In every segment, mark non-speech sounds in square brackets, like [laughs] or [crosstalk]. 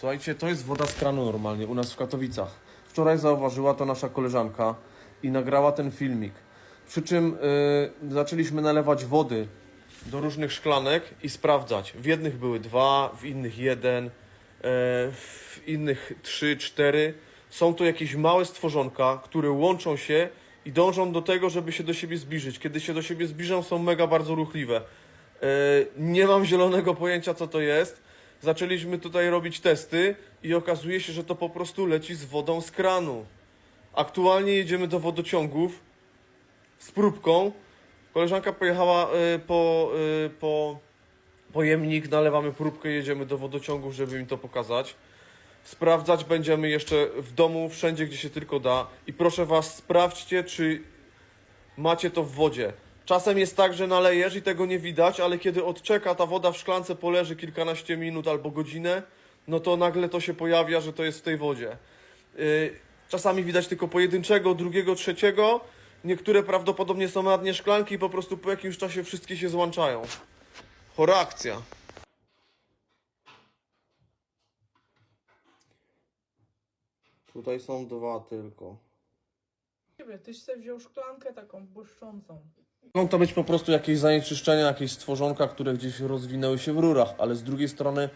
Słuchajcie, to jest woda z kranu normalnie u nas w Katowicach. Wczoraj zauważyła to nasza koleżanka i nagrała ten filmik. Przy czym y, zaczęliśmy nalewać wody do różnych szklanek i sprawdzać. W jednych były dwa, w innych jeden, e, w innych trzy, cztery. Są to jakieś małe stworzonka, które łączą się i dążą do tego, żeby się do siebie zbliżyć. Kiedy się do siebie zbliżą, są mega bardzo ruchliwe. E, Nie mam zielonego pojęcia, co to jest. Zaczęliśmy tutaj robić testy i okazuje się, że to po prostu leci z wodą z kranu. Aktualnie jedziemy do wodociągów z próbką. Koleżanka pojechała y, po, y, po pojemnik, nalewamy próbkę, jedziemy do wodociągów, żeby im to pokazać. Sprawdzać będziemy jeszcze w domu, wszędzie, gdzie się tylko da. I proszę Was, sprawdźcie, czy macie to w wodzie. Czasem jest tak, że nalejesz i tego nie widać, ale kiedy odczeka ta woda w szklance, poleży kilkanaście minut albo godzinę, no to nagle to się pojawia, że to jest w tej wodzie. Yy, Czasami widać tylko pojedynczego, drugiego, trzeciego. Niektóre prawdopodobnie są na dnie szklanki i po prostu po jakimś czasie wszystkie się złączają. Chora akcja. Tutaj są dwa tylko. Ciebie, tyś sobie wziął szklankę taką błyszczącą. Mogą to być po prostu jakieś zanieczyszczenia, jakieś stworzonka, które gdzieś rozwinęły się w rurach, ale z drugiej strony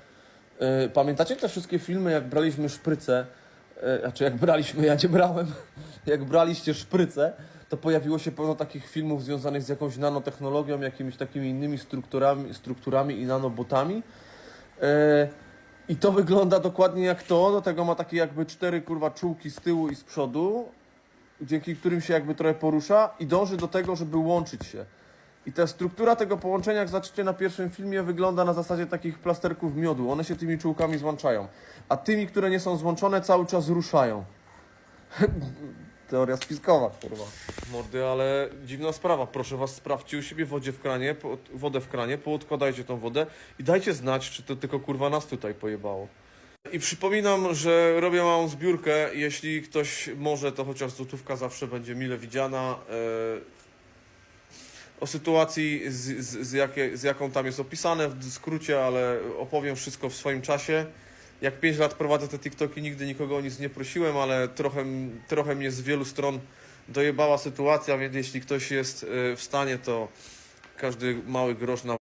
yy, pamiętacie te wszystkie filmy, jak braliśmy szprycę, yy, znaczy jak braliśmy, ja nie brałem, [laughs] jak braliście szprycę, to pojawiło się pełno takich filmów związanych z jakąś nanotechnologią, jakimiś takimi innymi strukturami, strukturami i nanobotami. Yy, I to wygląda dokładnie jak to, do tego ma takie jakby cztery kurwa czułki z tyłu i z przodu, dzięki którym się jakby trochę porusza i dąży do tego, żeby łączyć się. I ta struktura tego połączenia, jak zobaczycie na pierwszym filmie, wygląda na zasadzie takich plasterków miodu. One się tymi czułkami złączają. A tymi, które nie są złączone, cały czas ruszają. [laughs] Teoria spiskowa, kurwa. Mordy, ale dziwna sprawa. Proszę was, sprawdźcie u siebie wodzie w kranie, wodę w kranie, poodkładajcie tą wodę i dajcie znać, czy to tylko kurwa nas tutaj pojebało. I przypominam, że robię małą zbiórkę. Jeśli ktoś może, to chociaż złotówka zawsze będzie mile widziana. E, O sytuacji, z, z, z, jakie, z jaką tam jest opisane w skrócie, ale opowiem wszystko w swoim czasie. Jak 5 lat prowadzę te TikToki, nigdy nikogo o nic nie prosiłem, ale trochę, trochę mnie z wielu stron dojebała sytuacja, więc jeśli ktoś jest e, w stanie, to każdy mały grosz na